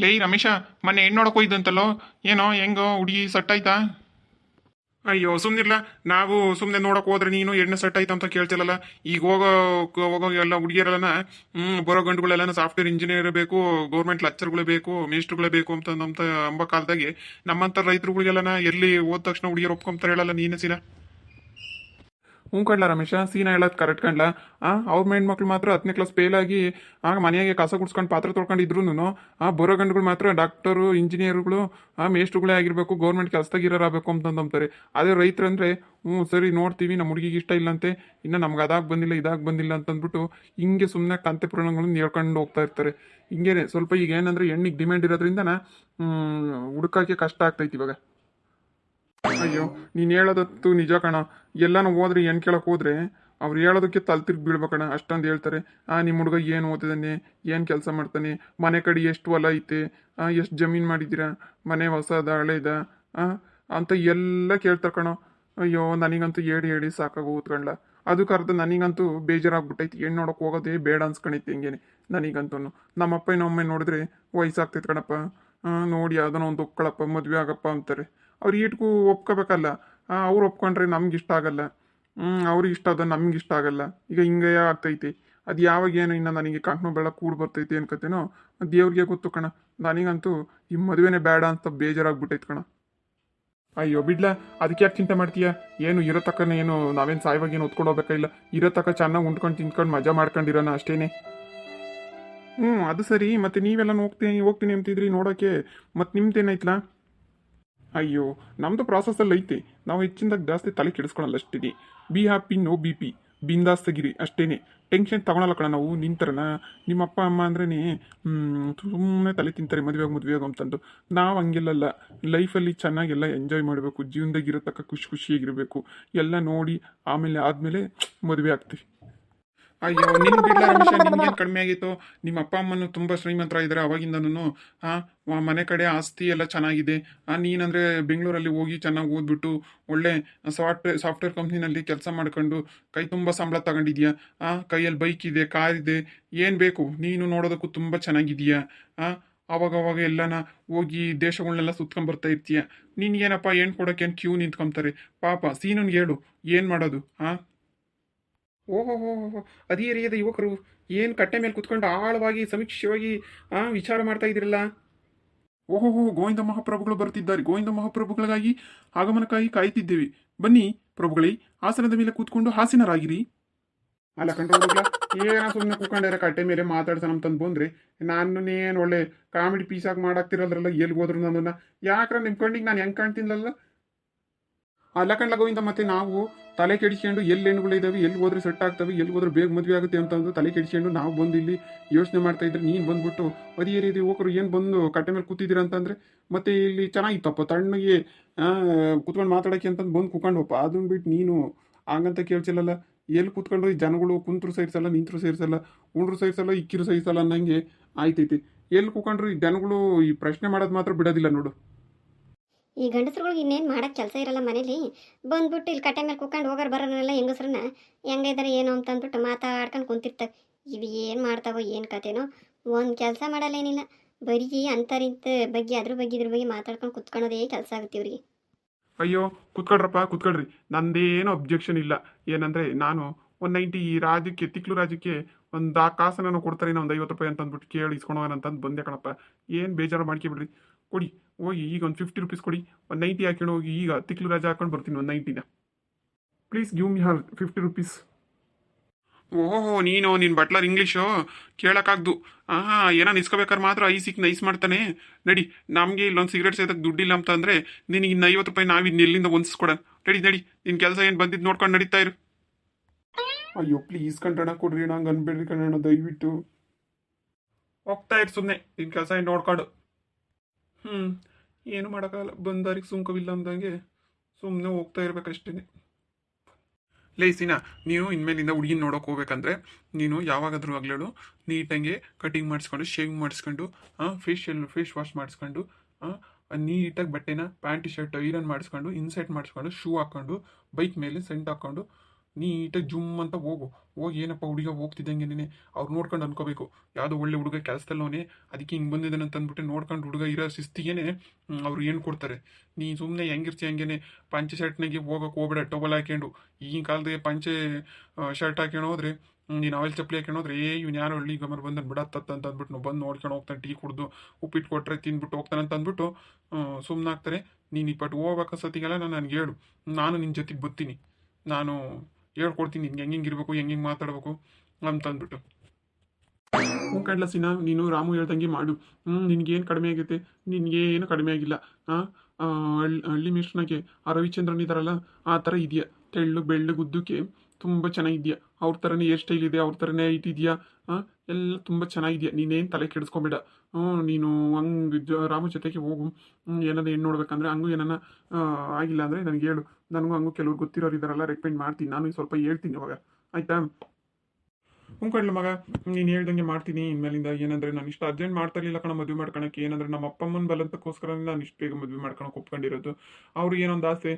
ಲೇ ರಮೇಶ, ಮೊನ್ನೆ ಹೆಣ್ಣು ನೋಡಕ್ ಹೋಯ್ದಂತಲ್ಲೋ? ಏನೋ, ಹೆಂಗೋ, ಹುಡುಗಿ ಸೆಟ್ ಆಯ್ತಾ ಅಯ್ಯೋ, ಸುಮ್ನಿರ್ಲ. ನಾವು ಸುಮ್ಮನೆ ನೋಡಕ್ ಹೋದ್ರೆ ನೀನು ಎಣ್ಣೆ ಸೆಟ್ ಆಯ್ತಾ ಅಂತ ಕೇಳ್ತಿಲ್ಲಲ್ಲ? ಈಗ ಹೋಗೋ ಹೋಗೋ ಎಲ್ಲ ಹುಡುಗಿಯರೆಲ್ಲನ, ಹ್ಮ್, ಬರೋ ಗಂಡುಗಳೆಲ್ಲ ಸಾಫ್ಟ್ವೇರ್ ಇಂಜಿನಿಯರ್ ಬೇಕು, ಗೌರ್ಮೆಂಟ್ ಲೆಕ್ಚರ್ಗಳೇ ಬೇಕು ಮಿನಿಸ್ಟ್ರುಗಳೇ ಬೇಕು ಅಂತ ನಮ್ಮ ಅಂಬ ಕಾಲದಾಗೆ ನಮ್ಮಂತ ರೈತರುಗಳಿಗೆಲ್ಲ ಎಲ್ಲಿ ಹೋದ ತಕ್ಷಣ ಹುಡುಗಿಯರು ಒಪ್ಕೊಂತಾರೆ ಹೇಳಲ್ಲ ನೀನೇ ಸೀನಾ ಹ್ಞೂ ರಮೇಶ, ಸೀನಾ ಹೇಳೋದು ಕರೆಕ್ಟ್ ಕಣ್ಲ. ಅವ್ರ ಮಕ್ಳು ಮಾತ್ರ ಹತ್ತನೇ ಕ್ಲಾಸ್ ಫೇಲ್ ಆಗಿ ಆಗ ಮನೆಯಾಗೆ ಕಸ ಗುಡ್ಸ್ಕೊಂಡು ಪಾತ್ರ ತೊಳ್ಕೊಂಡಿದ್ರು ಆ, ಬರೋ ಗಂಡುಗಳು ಮಾತ್ರ ಡಾಕ್ಟರು ಇಂಜಿನಿಯರ್ಗಳು ಆ ಮೇಸ್ಟ್ರುಗಳೇ ಆಗಿರಬೇಕು ಗೌರ್ಮೆಂಟ್ ಕೆಲಸದಾಗಿರೋರಾಗಬೇಕು ಅಂತಂದಂತಾರೆ ಅದೇ ರೈತರಂದರೆ ಹ್ಞೂ ಸರಿ ನೋಡ್ತೀವಿ ನಮ್ಮ ಹುಡುಗಿಗೆ ಇಷ್ಟ ಇಲ್ಲಂತೆ, ಇನ್ನು ನಮ್ಗೆ ಅದಾಗ ಬಂದಿಲ್ಲ, ಇದಾಗ ಬಂದಿಲ್ಲ ಅಂತಂದ್ಬಿಟ್ಟು ಹಿಂಗೆ ಸುಮ್ಮನೆ ಕಂತೆ ಪುರಾಣಗಳನ್ನ ಹೇಳ್ಕೊಂಡು ಹೋಗ್ತಾ ಇರ್ತಾರೆ. ಹಿಂಗೇನೆ ಸ್ವಲ್ಪ ಈಗ ಏನಂದ್ರೆ ಹೆಣ್ಣಿಗೆ ಡಿಮ್ಯಾಂಡ್ ಇರೋದ್ರಿಂದ ಹುಡುಕಕ್ಕೆ ಕಷ್ಟ ಆಗ್ತೈತಿ ಇವಾಗ. ಅಯ್ಯೋ, ನೀನು ಹೇಳೋದತ್ತು ನಿಜ ಕಣ. ಎಲ್ಲಾನು ಹೋದ್ರೆ ಏನು ಕೇಳಕ್ ಹೋದ್ರೆ? ಅವ್ರು ಹೇಳೋದಕ್ಕೆ ತಲೆ ತಿರ್ಗಿ ಬೀಳ್ಬೇಕಣ ಅಷ್ಟೊಂದು ಹೇಳ್ತಾರೆ. ಆ ನಿಮ್ಮ ಹುಡುಗ ಏನು ಓದಿದಾನೆ ಏನು ಕೆಲಸ ಮಾಡ್ತಾನೆ? ಮನೆ ಕಡೆ ಎಷ್ಟು ಹೊಲ ಐತೆ? ಎಷ್ಟು ಜಮೀನು ಮಾಡಿದ್ದೀರಾ ಮನೆ ಹೊಸದ, ಹಳೇದ? ಅಂತ ಎಲ್ಲ ಕೇಳ್ತಾರೆ ಕಣೋ. ಅಯ್ಯೋ, ನನಗಂತೂ ಹೇಳಿ ಹೇಳಿ ಸಾಕಾಗಿ ಕೂತ್ಕೊಂಡ್ಲ ಅದಕ್ಕೆ ಅರ್ಧ ನನಗಂತೂ ಬೇಜಾರಾಗ್ಬಿಟ್ಟೈತಿ. ಹೆಣ್ಣು ನೋಡೋಕೆ ಹೋಗೋದೇ ಬೇಡ ಅನ್ಸ್ಕೊಂಡೈತಿ ಹಿಂಗೇನೆ ನನಗಂತೂ ನಮ್ಮಪ್ಪ ಇನ್ನೊಮ್ಮೆ ನೋಡಿದ್ರೆ ವಯಸ್ಸಾಗ್ತೈತೆ ಕಣಪ್ಪ. ನೋಡಿ ಯಾವುದೋ ಒಂದು ಒಕ್ಕಳಪ್ಪ ಮದುವೆ ಆಗಪ್ಪ ಅಂತಾರೆ. ಅವ್ರು ಈಟ್ಗೂ ಒಪ್ಕೋಬೇಕಲ್ಲ. ಅವ್ರು ಒಪ್ಕೊಂಡ್ರೆ ನಮ್ಗೆ ಇಷ್ಟ ಆಗಲ್ಲ. ಹ್ಞೂ ಅವ್ರಿಗೆ ಇಷ್ಟ ಅದ ನಮ್ಗೆ ಇಷ್ಟ ಆಗಲ್ಲ. ಈಗ ಹಿಂಗೆ ಆಗ್ತೈತಿ. ಅದು ಯಾವಾಗ ಏನು ಇನ್ನು ನನಗೆ ಕಣ್ಣು ಬೆಳ ಕೂಡಿ ಬರ್ತೈತಿ ಅನ್ಕತೇನೋ ದೇವ್ರಿಗೆ ಗೊತ್ತು ಕಣ. ನನಗಂತೂ ಈ ಮದುವೆನೇ ಬೇಡ ಅಂತ ಬೇಜಾರಾಗ್ಬಿಟ್ಟೈತೆ ಕಣ. ಅಯ್ಯೋ, ಬಿಡ್ಲ, ಅದಕ್ಕೆ ಯಾಕೆ ಚಿಂತೆ ಮಾಡ್ತೀಯ? ಏನು, ಇರೋ ಏನು, ನಾವೇನು ಸಾಯವಾಗಿ ಏನು ಹೊತ್ಕೊಂಡು ಹೋಗ್ಬೇಕಾಗಿಲ್ಲ ಇರೋ ತಕ್ಕ ಚೆನ್ನಾಗಿ ಉಂಡ್ಕೊಂಡು ತಿನ್ಕೊಂಡು ಮಜಾ ಮಾಡ್ಕೊಂಡಿರೋಣ ಅಷ್ಟೇನೆ. ಹ್ಞೂ ಅದು ಸರಿ. ಮತ್ತೆ ನೀವೆಲ್ಲ ಹೋಗ್ತೀನಿ ಹೋಗ್ತೀನಿ ಅಂತಿದ್ರಿ ನೋಡೋಕ್ಕೆ ಮತ್ತೆ ನಿಮ್ದೇನೈತ್ಲಾ ಅಯ್ಯೋ ನಮ್ಮದು ಪ್ರಾಸೆಸ್ಸಲ್ಲಿ ಐತೆ. ನಾವು ಹೆಚ್ಚಿನದಾಗ ಜಾಸ್ತಿ ತಲೆ ಕೆಡಿಸ್ಕೊಳಲ್ಲ ಅಷ್ಟೇ be happy no B P ಬಿಂದಾಸ್ತಗಿರಿ ಅಷ್ಟೇನೆ. ಟೆನ್ಷನ್ ತಗೊಳಲ್ಲ ಕಣ ನಾವು, ನಿಂತರನ. ನಿಮ್ಮ ಅಪ್ಪ ಅಮ್ಮ ಅಂದ್ರೇ ಸುಮ್ಮನೆ ತಲೆ ತಿಂತಾರೆ ಮದುವೆಗೆ ಮದುವೆಯಾಗ ಅಂತಂದು. ನಾವು ಹಂಗಿಲ್ಲಲ್ಲ. ಲೈಫಲ್ಲಿ ಚೆನ್ನಾಗೆಲ್ಲ ಎಂಜಾಯ್ ಮಾಡಬೇಕು. ಜೀವನದಾಗಿರೋ ತಕ್ಕ ಖುಷಿ ಖುಷಿಯಾಗಿರಬೇಕು. ಎಲ್ಲ ನೋಡಿ, ಆಮೇಲೆ ಆದಮೇಲೆ ಮದುವೆ ಆಗ್ತೀವಿ. ಅಯ್ಯೋ ನಿನ್ ಬಿಡ್ಲಾರ ರಮೇಶ ನಿನ್ಗೇನು ಕಡಿಮೆ ಆಗಿತ್ತು, ನಿಮ್ಮ ಅಪ್ಪ ಅಮ್ಮನು ತುಂಬ ಶ್ರೀಮಂತರ ಇದ್ದಾರೆ ಅವಾಗಿಂದನೂ ಆ ಮನೆ ಕಡೆ ಆಸ್ತಿ ಎಲ್ಲ ಚೆನ್ನಾಗಿದೆ. ಆ, ನೀನಂದ್ರೆ ಬೆಂಗಳೂರಲ್ಲಿ ಹೋಗಿ ಚೆನ್ನಾಗಿ ಓದ್ಬಿಟ್ಟು, ಒಳ್ಳೆ ಸಾಫ್ಟ್ವೇರ್ ಸಾಫ್ಟ್ವೇರ್ ಕಂಪ್ನಿನಲ್ಲಿ ಕೆಲಸ ಮಾಡ್ಕೊಂಡು, ಕೈ ತುಂಬ ಸಂಬಳ ತಗೊಂಡಿದ್ಯಾ? ಆ, ಕೈಯಲ್ಲಿ ಬೈಕ್ ಇದೆ, ಕಾರ್ ಇದೆ, ಏನು ಬೇಕು? ನೀನು ನೋಡೋದಕ್ಕೂ ತುಂಬ ಚೆನ್ನಾಗಿದೀಯಾ ಆ ಅವಾಗ ಅವಾಗ ಎಲ್ಲನ ಹೋಗಿ ದೇಶಗಳನ್ನೆಲ್ಲ ಸುತ್ಕೊಂಡ್ ಬರ್ತಾ ಇರ್ತೀಯ? ಏನು ಕೊಡೋಕೆ ಏನು ಕ್ಯೂ ನಿಂತ್ಕೊಂತಾರೆ? ಪಾಪ, ಸೀನನ್ಗೆ ಹೇಳು, ಏನು ಮಾಡೋದು? ಆ? ಓಹೋ ಅಧಿಹಿರಿಯದ ಯುವಕರು ಏನು ಕಟ್ಟೆ ಮೇಲೆ ಕುತ್ಕೊಂಡು ಆಳವಾಗಿ ಸಮೀಕ್ಷೆಯಾಗಿ ಆ ವಿಚಾರ ಮಾಡ್ತಾ ಇದ್ರಲ್ಲ ಓಹೋ ಗೋವಿಂದ ಮಹಾಪ್ರಭುಗಳು ಬರ್ತಿದ್ದಾರೆ ಗೋವಿಂದ ಮಹಾಪ್ರಭುಗಳಿಗಾಗಿ ಆಗಮನಕ್ಕಾಗಿ ಕಾಯ್ತಿದ್ದೇವೆ ಬನ್ನಿ ಪ್ರಭುಗಳೇ ಆಸನದ ಮೇಲೆ ಕೂತ್ಕೊಂಡು ಹಾಸಿನರಾಗಿರಿ ಅಲ್ಲ ಕಂಡ್ರೋಗ್ಲ ಏನ ಸುಮ್ಮನೆ ಕೂತ್ಕೊಂಡಾರ ಕಟ್ಟೆ ಮೇಲೆ ಮಾತಾಡ್ಸೋಣ ಅಂತಂದು ಬಂದ್ರೆ ನಾನು ಏನು ಒಳ್ಳೆ ಕಾಮಿಡಿ ಪೀಸಾಗಿ ಮಾಡಾಕ್ತಿರಲ್ರಲ್ಲ ಎಲ್ಲಿ ಹೋದ್ರು ನನ್ನನ್ನ? ಯಾಕ್ರ ನಿಮ್ಮ ಕಣ್ಣಿಗೆ ನಾನು ಹೆಂಗೆ ಕಾಣ್ತೀನಲ್ಲ ಅಲ್ಲ ಕಣ್ಲ ಗೋವಿಂದ, ಮತ್ತೆ ನಾವು ತಲೆ ಕೆಡಿಸ್ಕೊಂಡು ಎಲ್ಲಿ ಹೆಣ್ಣುಗಳು ಇದಾವೆ, ಎಲ್ಲಿ ಹೋದ್ರೆ ಸೆಟ್ ಆಗ್ತವೆ, ಎಲ್ಲಿ ಹೋದ್ರೆ ಬೇಗ ಮದುವೆ ಆಗುತ್ತೆ ಅಂತ ಅಂತಂದು ತಲೆ ಕೆಡಿಸ್ಕೊಂಡು ನಾವು ಬಂದು ಇಲ್ಲಿ ಯೋಚನೆ ಮಾಡ್ತಾ ಇದ್ರೆ ನೀನು ಬಂದ್ಬಿಟ್ಟು, ಅದೇ ರೀತಿ ಯುವಕರು ಏನು ಬಂದು ಕಟ್ಟೆ ಮೇಲೆ ಕೂತಿದ್ದೀರ ಅಂತಂದ್ರೆ ಮತ್ತೆ ಇಲ್ಲಿ ಚೆನ್ನಾಗಿತ್ತಪ್ಪ, ತಣ್ಣಗೆ ಕುತ್ಕೊಂಡು ಮಾತಾಡೋಕೆ ಅಂತಂದು ಬಂದು ಕೂತ್ಕೊಂಡಪ್ಪ. ಅದನ್ನ ಬಿಟ್ಟು ನೀನು ಹಂಗಂತ ಕೇಳ್ಸಿಲ್ಲಲ್ಲ. ಎಲ್ಲಿ ಕೂತ್ಕೊಂಡ್ರೆ ಈ ಜನಗಳು ಕುಂತ್ರು ಸೇರಿಸಲ್ಲ, ನಿಂತರು ಸೇರಿಸಲ್ಲ, ಉಂಡ್ರು ಸೇರಿಸಲ್ಲ, ಇಕ್ಕಿರು ಸಹಿಸಲ್ಲ ಅನ್ನಂಗೆ ಆಯ್ತೈತಿ. ಎಲ್ಲಿ ಕೂಕೊಂಡ್ರು ಈ ಜನಗಳು ಈ ಪ್ರಶ್ನೆ ಮಾಡೋದು ಮಾತ್ರ ಬಿಡೋದಿಲ್ಲ ನೋಡು. ಈ ಗಂಡಸ್ರುಗಳಿಗೆ ಇನ್ನೇನು ಮಾಡೋಕ್ಕೆ ಕೆಲಸ ಇರಲ್ಲ ಮನೇಲಿ? ಬಂದ್ಬಿಟ್ಟು ಇಲ್ಲಿ ಕಟ್ಟೆ ಮೇಲೆ ಕುತ್ಕೊಂಡು ಹೋಗೋರು ಬರೋರೆಲ್ಲ ಹೆಂಗಸ್ರನ್ನ ಹೆಂಗಿದ್ದಾರೆ ಏನು ಅಂತ ಅಂದ್ಬಿಟ್ಟು ಮಾತಾಡ್ಕೊಂಡು ಕುಂತಿರ್ತವೆ ಇವು ಏನು ಮಾಡ್ತಾವೋ, ಏನು ಕತೆನೋ ಒಂದು ಕೆಲಸ ಮಾಡಲ್ಲೇನಿಲ್ಲ ಬರೀ ಅಂತರಿಂತ ಬಗ್ಗೆ, ಅದ್ರ ಬಗ್ಗೆ, ಇದ್ರ ಬಗ್ಗೆ ಮಾತಾಡ್ಕೊಂಡು ಕುತ್ಕೊಳ್ಳೋದೇ ಕೆಲಸ ಆಗುತ್ತೆ ಇವ್ರಿಗೆ. ಅಯ್ಯೋ, ಕುತ್ಕೊಳ್ರಪ್ಪ, ಕುತ್ಕೊಳ್ರಿ. ನಂದೇನು ಅಬ್ಜೆಕ್ಷನ್ ಇಲ್ಲ. ಏನಂದ್ರೆ ನಾನು ಒನ್ ನೈಂಟಿ ಈ ರಾಜ್ಯಕ್ಕೆ, ತಿಕ್ಲು ರಾಜ್ಯಕ್ಕೆ ಒಂದು ಆ ಕಾಸನ್ನು ಕೊಡ್ತಾರೆ ಒಂದು ಐವತ್ತು ರೂಪಾಯಿ ಅಂತ ಅಂದ್ಬಿಟ್ಟು ಕೇಳಿ ಇಸ್ಕೊಂಡು ಅಂತಂದು ಬಂದೆ ಕಣಪ್ಪ. ಏನು ಬೇಜಾರು ಮಾಡ್ಕೊಬಿಡ್ರಿ. ಕೊಡಿ, ಹೋಗಿ ಈಗ ಒಂದು ಫಿಫ್ಟಿ ರುಪೀಸ್ ಕೊಡಿ. ಒಂದು ನೈಂಟಿ ಹಾಕೊಂಡು ಹೋಗಿ ಈಗ ತಿಕ್ಲು ರಾಜ ಹಾಕೊಂಡು ಬರ್ತೀನಿ ಒಂದು ನೈಂಟಿನ please give me her fifty rupees ಓಹೋ, ನೀನು ನಿನ್ನ ಬಟ್ಲರ್ ಇಂಗ್ಲೀಷು ಕೇಳೋಕ್ಕಾಗ್ದು ಹಾಂ ಏನೋ ನಿಸ್ಕೋಬೇಕಾದ್ರೆ ಮಾತ್ರ ಸಿಕ್ ನೈಸ್ ಮಾಡ್ತಾನೆ. ನಡಿ, ನಮಗೆ ಇಲ್ಲೊಂದು ಸಿಗರೇಟ್ ಸೇದಕ್ಕೆ ದುಡ್ಡಿಲ್ಲ ಅಂತ ಅಂದರೆ ನಿನಗೆ ಇನ್ನು ಐವತ್ತು ರೂಪಾಯಿ ನಾವು ಇನ್ನು ಎಲ್ಲಿಂದ ಹೊಂದಿಸ್ಕೊಡೋಣ. ನಡಿ ನಡಿ ನಿನ್ನ ಕೆಲಸ ಏನು ಬಂದಿದ್ದು ನೋಡ್ಕೊಂಡು ನಡೀತಾ ಇರು. ಅಯ್ಯೋ ಪ್ಲೀಸ್ ಕಣ್ಣ ಕೊಡ್ರಿ, ನಂಗೆ ಅನ್ಬೇಡ್ರಿ ಕಣ್ಣ ದಯವಿಟ್ಟು. ಹೋಗ್ತಾ ಇರು ಸುಮ್ಮನೆ ನಿನ್ನ ಕೆಲಸ ಏನು ನೋಡ್ಕೊಂಡು. ಹ್ಞೂ ಏನು ಮಾಡೋಕ್ಕಾಗಲ್ಲ. ಬಂದಾರಿಗೆ ಸುಂಕವಿಲ್ಲ ಅಂದಂಗೆ ಸುಮ್ಮನೆ ಹೋಗ್ತಾ ಇರ್ಬೇಕಷ್ಟೇ ಲೇಸಿನ ನೀನು ಇನ್ಮೇಲಿಂದ ಹುಡುಗಿನ ನೋಡೋಕೆ ಹೋಗ್ಬೇಕಂದ್ರೆ ನೀನು ಯಾವಾಗಾದ್ರೂ ಆಗ್ಲೇಳು ನೀಟಾಗಿ ಕಟಿಂಗ್ ಮಾಡಿಸ್ಕೊಂಡು, ಶೇವಿಂಗ್ ಮಾಡಿಸ್ಕೊಂಡು ಫೇಶಿಯಲ್ ಫೇಸ್ ವಾಶ್ ಮಾಡಿಸ್ಕೊಂಡು ನೀಟಾಗಿ ಬಟ್ಟೆನ, ಪ್ಯಾಂಟ್, ಶರ್ಟ್, ಐರನ್ ಮಾಡಿಸ್ಕೊಂಡು ಇನ್ಸೈಟ್ ಮಾಡಿಸ್ಕೊಂಡು, ಶೂ ಹಾಕ್ಕೊಂಡು ಬೈಕ್ ಮೇಲೆ ಸೆಂಟ್ ಹಾಕ್ಕೊಂಡು ನೀಟಾಗಿ ಜುಮ್ ಅಂತ ಹೋಗು. ಹೋಗಿ ಏನಪ್ಪ ಹುಡುಗ ಹೋಗ್ತಿದ್ದಂಗೆ ನೀನೆ. ಅವ್ರು ನೋಡ್ಕೊಂಡು ಅನ್ಕೋಬೇಕು. ಯಾವುದೋ ಒಳ್ಳೆ ಹುಡುಗ ಕೆಲಸದಲ್ಲವನೇ. ಅದಕ್ಕೆ ಹಿಂಗೆ ಬಂದಿದ್ದಾನೆ ಅಂತ ಅಂದ್ಬಿಟ್ಟು ನೋಡ್ಕೊಂಡು ಹುಡುಗ ಇರೋ ಶಿಸ್ತಿಗೇನೆ ಅವ್ರು ಏನು ಕೊಡ್ತಾರೆ? ನೀ ಸುಮ್ಮನೆ ಹೆಂಗಿರ್ತಿ ಹಂಗೇನೆ. ಪಂಚೆ ಶರ್ಟ್ನಾಗೆ ಹೋಗೋಕೆ ಹೋಗ್ಬೇಡ. ಟೋಬಲ್ ಹಾಕೊಂಡು ಈಗಿನ ಕಾಲದಾಗೆ ಪಂಚೆ ಶರ್ಟ್ ಹಾಕೊಂಡು ಹೋದ್ರೆ ನೀನು ಆಯಿಲ್ ಚಪ್ಪಲಿ ಹಾಕೊಂಡೋದ್ರೆ ಏ, ಇವ್ನು ಯಾರು ಹಳ್ಳಿ ಗಮರ್ ಬಂದನ್ ಬಿಡತ್ತತ್ತ ಅಂತ ಅಂದ್ಬಿಟ್ಟು ನಾವು ಬಂದು ನೋಡ್ಕೊಂಡು ಹೋಗ್ತಾನೆ. ಟೀ ಕುಡ್ದು ಉಪ್ಪಿಟ್ಟು ಕೊಟ್ಟರೆ ತಿಂದ್ಬಿಟ್ಟು ಹೋಗ್ತಾನೆ ಅಂತ ಅಂದ್ಬಿಟ್ಟು ಸುಮ್ಮನೆ ಹಾಕ್ತಾರೆ ನೀನು ಇಪ್ಪಟ್ಟು ಹೋಗ್ಬೇಕು ಸತಿಗೆಲ್ಲ ನಾನು ನನಗೆ ಹೇಳು. ನಾನು ನಿನ್ನ ಜೊತೆಗೆ ಬರ್ತೀನಿ. ನಾನು ಹೇಳ್ಕೊಡ್ತೀನಿ, ನಿನ್ಗೆ ಹೆಂಗೆ ಇರಬೇಕು, ಹೆಂಗೆ ಮಾತಾಡಬೇಕು ಅಂತ ಅಂದ್ಬಿಟ್ಟು. ಹ್ಞೂ ಕಡ್ಲ ಸಿನ, ನೀನು ರಾಮು ಹೇಳ್ದಂಗೆ ಮಾಡು. ಹ್ಞೂ ನಿನಗೇನು ಕಡಿಮೆ ಆಗೈತೆ ನಿನಗೇನು ಕಡಿಮೆ ಆಗಿಲ್ಲ. ಹಾಂ ಹಳ್ಳಿ ಹಳ್ಳಿ ಮಿಶ್ರನಾಗೆ ಆ ರವಿಚಂದ್ರನ್ ಇದಾರಲ್ಲ, ಆ ಥರ ಇದೆಯಾ? ತೆಳ್ಳು, ಬೆಳ್ಳು ಗುದ್ದಕ್ಕೆ ತುಂಬ ಚೆನ್ನಾಗಿದೆಯಾ? ಅವ್ರ ಥರನೇ ಹೇರ್ ಸ್ಟೈಲ್ ಇದೆ, ಅವ್ರ ಥರನೇ ಇದೆಯಾ? ಹಾಂ ಎಲ್ಲ ತುಂಬ ಚೆನ್ನಾಗಿದೆಯಾ? ನೀನೇನು ತಲೆ ಕೆಡಿಸ್ಕೊಂಬೇಡ ಹ್ಞೂ, ನೀನು ಹಂಗೆ ಜ ರಾಮು ಜೊತೆಗೆ ಹೋಗು. ಏನಾದ್ರು ಹೆಣ್ಣು ನೋಡ್ಬೇಕಂದ್ರೆ ಹಂಗೂ ಏನಾನ ಆಗಿಲ್ಲ ಅಂದರೆ ನನಗೆ ಹೇಳು. ನನಗೂ ಹಂಗೂ ಕೆಲವ್ರು ಗೊತ್ತಿರೋರು ಇದಾರಲ್ಲ, ರೆಕಮೆಂಡ್ ಮಾಡ್ತೀನಿ. ನಾನು ಸ್ವಲ್ಪ ಹೇಳ್ತೀನಿ ಇವಾಗ. ಆಯಿತಾ? ಹ್ಞೂ ಮಗ, ನೀನು ಹೇಳ್ದಂಗೆ ಮಾಡ್ತೀನಿ. ಇನ್ಮೇಲಿಂದ ಏನಂದ್ರೆ ನಾನು ಇಷ್ಟು ಅರ್ಜೆಂಟ್ ಮಾಡ್ತಾ ಇರಲಿಲ್ಲ ಕಣ ಮದುವೆ ಮಾಡ್ಕೊಳಕ್ಕೆ. ಏನಂದ್ರೆ ನಮ್ಮ ಅಪ್ಪ ಅಮ್ಮನ ಬಲಂತಕ್ಕೋಸ್ಕರ ನಾನು ಇಷ್ಟು ಬೇಗ ಮದುವೆ ಮಾಡ್ಕೊಳಕ್ಕೆ ಒಪ್ಕೊಂಡಿರೋದು. ಅವ್ರಿಗೆ ಏನೊಂದು ಆಸೆ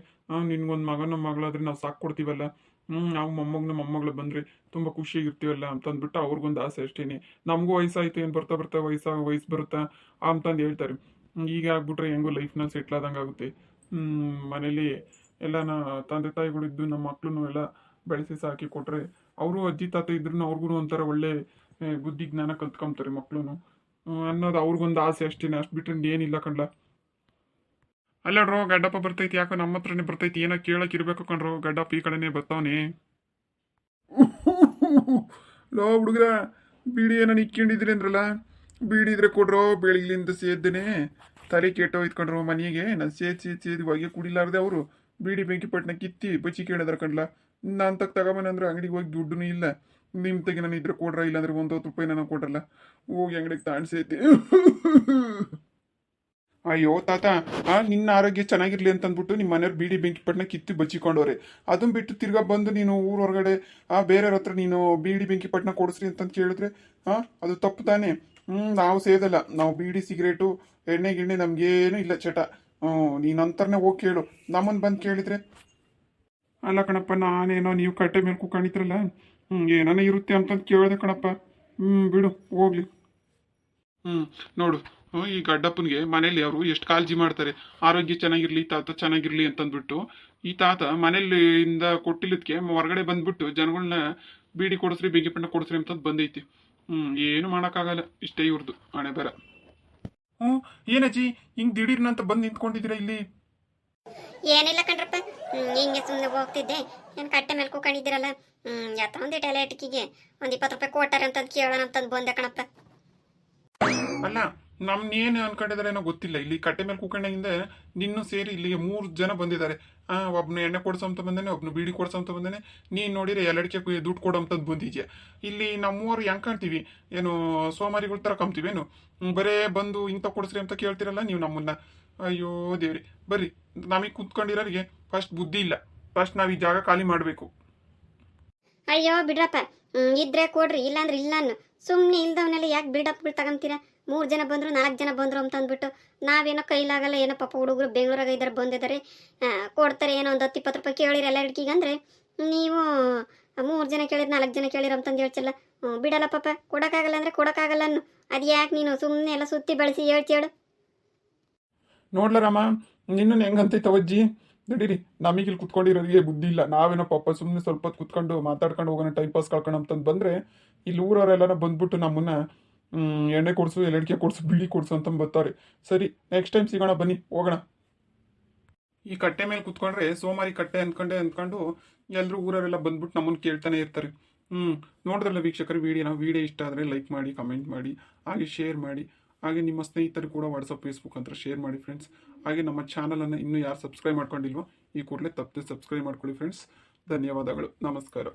ನಿನಗೊಂದು ಮಗನ ಮಗಳಾದ್ರೆ ನಾವು ಸಾಕು ಕೊಡ್ತೀವಲ್ಲ ಹ್ಞೂ ನಾವು ಮೊಮ್ಮಗನ ಮೊಮ್ಮಗಳು ಬಂದರೆ ತುಂಬ ಖುಷಿಯಾಗಿರ್ತೀವಲ್ಲ ಅಂತಂದ್ಬಿಟ್ಟು ಅವ್ರಿಗೊಂದು ಆಸೆ ಅಷ್ಟೇನೆ. ನಮಗೂ ವಯಸ್ಸಾಯ್ತು, ಏನು ಬರ್ತಾ ಬರ್ತಾ ವಯಸ್ಸಾ, ವಯಸ್ಸು ಬರುತ್ತಾ ಅಂತಂದು ಹೇಳ್ತಾರೆ. ಈಗ ಆಗ್ಬಿಟ್ರೆ ಹೆಂಗೋ ಲೈಫ್ನ ಸೆಟ್ಲ್ ಆದಂಗೆ ಆಗುತ್ತೆ. ಮನೇಲಿ ಎಲ್ಲನ ತಂದೆ ತಾಯಿಗಳಿದ್ದು ನಮ್ಮ ಮಕ್ಳು ಎಲ್ಲ ಬೆಳೆಸಿ ಸಾಕಿ ಕೊಟ್ರೆ ಅವರು ಅಜ್ಜಿ ತಾತ ಇದ್ರು ಅವ್ರಿಗೂ ಒಂಥರ ಒಳ್ಳೆ ಬುದ್ಧಿ ಜ್ಞಾನ ಕಲ್ತ್ಕೊಂತಾರೆ ಮಕ್ಳು ಅನ್ನೋದು ಅವ್ರಿಗೊಂದು ಆಸೆ ಅಷ್ಟೇನೆ. ಅಷ್ಟು ಬಿಟ್ಟರೆ ಏನಿಲ್ಲ ಕಣ್ಲ. ಅಲ್ಲಡ್ರೋ ಗಡ್ಡಪ್ಪ ಬರ್ತೈತಿ, ಯಾಕೋ ನಮ್ಮ ಹತ್ರನೇ ಬರ್ತೈತಿ, ಏನೋ ಕೇಳಕ್ ಇರ್ಬೇಕು ಕಣ್ರೋ, ಗಡ್ಡಪ್ಪ ಈ ಕಡೆನೇ ಬರ್ತಾವನೆ. ಲೋ ಹುಡುಗ್ರ, ಬೀಡಿ ಏನೋ ಇಕ್ಕೊಂಡಿದ್ರಿ ಅಂದ್ರಲ್ಲ? ಬೀಡಿ ಇದ್ರೆ ಕೊಡ್ರೋ, ಬೆಳಿಗ್ಲಿಂದ ಸೇದ್ದೇನೆ ತಲೆ ಕೆಟ್ಟೋ ಇತ್ಕೊಂಡ್ರು ಮನೆಗೆ. ನಾನು ಸೇದ್ ಸೇದ್ ಸೇದ್ ಹೊಗೆ ಕುಡಿಲಾರ್ದೆ ಅವರು. ಬೀಡಿ ಬೆಂಕಿ ಪಟ್ನ ಕಿತ್ತಿ ಬಚ್ಚಿ ಕೇಳಿದ್ರ ಕಣ್ಲ? ನಾನು ತಗ ತಗೊಂಬಂದ್ರೆ ಅಂಗಡಿಗೆ ಹೋಗಿ ದುಡ್ಡು ಇಲ್ಲ. ನಿಮ್ಮ ತೆಗೆ ನಾನು ಇದ್ರೆ ಕೊಡ್ರ, ಇಲ್ಲಾಂದ್ರೆ ಒಂದು ಹತ್ತು ರೂಪಾಯಿ ನಾನು ಕೊಡ್ರಲ್ಲ. ಹೋಗಿ ಅಂಗಡಿಗೆ ತಾಣ್ಸೈತಿ ಅಯ್ಯೋ, ತಾತ ನಿನ್ನ ಆರೋಗ್ಯ ಚೆನ್ನಾಗಿರ್ಲಿ ಅಂತ ಅಂದ್ಬಿಟ್ಟು ನಿಮ್ಮ ಮನೆಯವ್ರು ಬೀಡಿ ಬೆಂಕಿ ಪಟ್ಟಣ ಕಿತ್ತು ಬಚ್ಚಿಕೊಂಡವ್ರೆ. ಅದನ್ನ ಬಿಟ್ಟು ತಿರ್ಗಾ ಬಂದು ನೀನು ಊರ ಹೊರಗಡೆ ಆ, ಬೇರೆಯವ್ರ ಹತ್ರ ನೀನು ಬೀಡಿ ಬೆಂಕಿ ಪಟ್ಟಣ ಕೊಡಿಸ್ರಿ ಅಂತಂದು ಕೇಳಿದ್ರೆ, ಆ, ಅದು ತಪ್ಪು ತಾನೆ. ಹ್ಞೂ ನಾವು ಸೇದಲ್ಲ. ನಾವು ಬೀಡಿ, ಸಿಗರೇಟು, ಎಣ್ಣೆ ಗಿಣ್ಣೆ ನಮ್ಗೇನು ಇಲ್ಲ ಚಟ. ಹ್ಞೂ ನೀನು ಅಂತರನೇ ಹೋಗಿ ಕೇಳು. ನಮ್ಮನ್ನು ಬಂದು ಕೇಳಿದ್ರೆ? ಅಲ್ಲ ಕಣಪ್ಪ, ನಾನೇನೋ ನೀವು ಕಟ್ಟೆ ಮೇಲೆ ಕೂಕೊಂಡಿದ್ರಲ್ಲ ಹ್ಞೂ ಏನಾನ ಇರುತ್ತೆ ಅಂತಂದು ಕೇಳಿದೆ ಕಣಪ್ಪ. ಹ್ಞೂ ಬಿಡು, ಹೋಗ್ಲಿ. ಹ್ಞೂ ನೋಡು. ಈ ಗಡ್ಡಪ್ಪನಿಗೆ ಮನೇಲಿ ಅವರು ಎಷ್ಟು ಕಾಳಜಿ ಮಾಡ್ತಾರೆ. ಆರೋಗ್ಯ ಚೆನ್ನಾಗಿರ್ಲಿ ತಾತ ಚೆನ್ನಾಗಿರ್ಲಿ ಅಂತಂದ್ಬಿಟ್ಟು ಈ ತಾತ ಮನೇಲಿಂದ ಕೊಟ್ಟಿಲ್ಲದಕ್ಕೆ ಹೊರಗಡೆ ಬಂದ್ಬಿಟ್ಟು ಜನಗಳನ್ನ ಬೀಡಿ ಕೊಡಿಸ್ರಿ ಬೆಂಕಿ ಪಣ್ಣ ಕೊಡಿಸ್ರಿ ಅಂತಂದು ಬಂದೈತಿ. ಹ್ಮ್ ಏನು ಮಾಡೋಕ್ಕಾಗಲ್ಲ. ಇಷ್ಟೇ ಇವ್ರದ್ದು ಹಣೆ ಬೇರೆ ಹ್ಞೂ ಏನಜ್ಜಿ ಹಿಂಗೆ ದಿಢೀರ್ನಂತ ಬಂದು ನಿಂತ್ಕೊಂಡಿದ್ದೀರಾ ಇಲ್ಲಿ? ಏನಿಲ್ಲ ಕಣ್ರಪ್ಪ. ಹಿಂಗೆ ಸುಮ್ಮನೆ ಹೋಗ್ತಿದ್ದೆ. ಏನು ಕಟ್ಟೆ ಮೇಲೆ ಕೂಕೊಂಡಿದ್ದೀರಲ್ಲ ಹ್ಮ್ ಯಾತ ಒಂದು ಎಲೆ ಇಟ್ಕಿಗೆ ಒಂದು ಇಪ್ಪತ್ತು ರೂಪಾಯಿ ಕೊಟ್ಟಾರೆ ಅಂತಂದು ಕೇಳೋಣ ಅಂತಂದು ಬಂದೆ ಕಣಪ್ಪ. ಅಲ್ಲ ನಮ್ನೇನು ಏನೋ ಗೊತ್ತಿಲ್ಲ. ಇಲ್ಲಿ ಕಟ್ಟೆ ಮೇಲೆ ಕೂಕೊಂಡಾಗಿಂದ ನಿನ್ನೂ ಸೇರಿ ಇಲ್ಲಿಗೆ ಮೂರು ಜನ ಬಂದಿದ್ದಾರೆ. ಆ, ಒಬ್ನ ಎಣ್ಣೆ ಕೊಡ್ಸೋಂತ ಬಂದೇನೆ, ಒಬ್ನು ಬೀಡಿ ಕೊಡ್ಸಂತ ಬಂದೇನೆ. ನೀನು ನೋಡಿದ್ರೆ ಎಲ್ಲಡಿಕೆ ದುಡ್ಡು ಕೊಡೋಂಥದ್ದು ಬಂದಿದ್ಯಾ? ಇಲ್ಲಿ ನಮ್ಮೂರು ಹೆಂಗೆ ಕಾಣ್ತೀವಿ? ಏನು ಸೋಮಾರಿಗಳ ಥರ ಕಮ್ತೀವಿ ಏನು? ಬರೇ ಬಂದು ಇಂಥ ಕೊಡಿಸ್ರಿ ಅಂತ ಕೇಳ್ತಿರಲ್ಲ ನೀವು ನಮ್ಮನ್ನ. ಅಯ್ಯೋ ದೇವ್ರಿ, ಬರ್ರಿ. ನಮಗೆ ಕುತ್ಕೊಂಡಿರೋರಿಗೆ ಫಸ್ಟ್ ಬುದ್ಧಿ ಇಲ್ಲ. ಫಸ್ಟ್ ನಾವು ಈ ಜಾಗ ಖಾಲಿ ಮಾಡಬೇಕು. ಅಯ್ಯೋ ಬಿಡ್ರಪ್ಪ. ಇದ್ರೆ ಕೊಡ್ರಿ, ಇಲ್ಲಾಂದ್ರೆ ಇಲ್ಲ ಸುಮ್ಮನೆ ಇಲ್ದವನ್ನೆಲ್ಲ ಯಾಕೆ ಬಿಲ್ಡಪ್ಗಳು ತಗೊಂತೀರಾ? ಮೂರು ಜನ ಬಂದರು, ನಾಲ್ಕು ಜನ ಬಂದರು ಅಂತ ಅಂದ್ಬಿಟ್ಟು ನಾವೇನೋ ಕೈಲಾಗಲ್ಲ, ಏನೋ ಪಾಪ ಹುಡುಗರು ಬೆಂಗಳೂರಾಗ ಇದ್ದಾರೆ ಬಂದಿದ್ದಾರೆ ಕೊಡ್ತಾರೆ, ಏನೋ ಒಂದು ಹತ್ತು, ಇಪ್ಪತ್ತು ರೂಪಾಯಿ ಕೇಳಿರಿ ಎಲ್ಲ ಅಂದರೆ ನೀವು ಮೂರು ಜನ ಕೇಳಿರಿ ನಾಲ್ಕು ಜನ ಕೇಳಿರ ಅಂತಂದು ಹೇಳ್ತಿಲ್ಲ. ಬಿಡಲ್ಲ ಪಾಪ, ಕೊಡೋಕ್ಕಾಗಲ್ಲ ಅಂದರೆ ಕೊಡೋಕ್ಕಾಗಲ್ಲ ಅನ್ನು. ಅದು ಯಾಕೆ ನೀನು ಸುಮ್ಮನೆ ಎಲ್ಲ ಸುತ್ತಿ ಬಳಸಿ ಹೇಳ್ತೇಳು ನೋಡ್ಲಾರಮ್ಮ ನಿನ್ನನ್ನು ಹೆಂಗಂತೈತೆ ಅವಜ್ಜಿ ನಡೀರಿ ನಮಗಿಲ್ಲಿ ಕುತ್ಕೊಂಡಿರೋರಿಗೆ ಬುದ್ಧಿ ಇಲ್ಲ. ನಾವೇನೋ ಪಾಪ ಸುಮ್ಮನೆ ಸ್ವಲ್ಪ ಹೊತ್ತು ಕುತ್ಕೊಂಡು ಮಾತಾಡ್ಕೊಂಡು ಹೋಗೋಣ ಟೈಮ್ ಪಾಸ್ ಕಳ್ಕೊಂಡು ಅಂತಂದು ಬಂದರೆ ಇಲ್ಲಿ ಊರವರೆಲ್ಲ ಬಂದ್ಬಿಟ್ಟು ನಮ್ಮನ್ನ ಎಣ್ಣೆ ಕೊಡ್ಸು ಎಲ್ಲಡಿಕೆ ಕೊಡಿಸು, ಬಿಳಿ ಕೊಡಿಸು ಅಂತ ಬರ್ತಾರೆ ಸರಿ ನೆಕ್ಸ್ಟ್ ಟೈಮ್ ಸಿಗೋಣ, ಬನ್ನಿ, ಹೋಗೋಣ. ಈ ಕಟ್ಟೆ ಮೇಲೆ ಕುತ್ಕೊಂಡ್ರೆ ಸೋಮಾರಿ ಕಟ್ಟೆ ಅಂದ್ಕೊಂಡೆ ಅಂದ್ಕೊಂಡು ಎಲ್ಲರೂ ಊರವರೆಲ್ಲ ಬಂದ್ಬಿಟ್ಟು ನಮ್ಮನ್ನು ಕೇಳ್ತಾನೆ ಇರ್ತಾರೆ. ಹ್ಞೂ ನೋಡಿದ್ರಲ್ಲ ವೀಕ್ಷಕರು ವಿಡಿಯೋನ ವಿಡಿಯೋ ಇಷ್ಟ ಆದರೆ ಲೈಕ್ ಮಾಡಿ ಕಮೆಂಟ್ ಮಾಡಿ, ಹಾಗೆ ಶೇರ್ ಮಾಡಿ, ಹಾಗೆ ನಿಮ್ಮ ಸ್ನೇಹಿತರು ಕೂಡ ವಾಟ್ಸಪ್ ಫೇಸ್ಬುಕ್ ಅಂತ ಶೇರ್ ಮಾಡಿ ಫ್ರೆಂಡ್ಸ್ ಹಾಗೆ ನಮ್ಮ ಚಾನಲನ್ನು ಇನ್ನೂ ಯಾರು ಸಬ್ಸ್ಕ್ರೈಬ್ ಮಾಡ್ಕೊಂಡಿಲ್ವೋ, ಈ ಕೂಡಲೇ ತಪ್ಪದೆ ಸಬ್ಸ್ಕ್ರೈಬ್ ಮಾಡ್ಕೊಳ್ಳಿ ಫ್ರೆಂಡ್ಸ್ ಧನ್ಯವಾದಗಳು, ನಮಸ್ಕಾರ.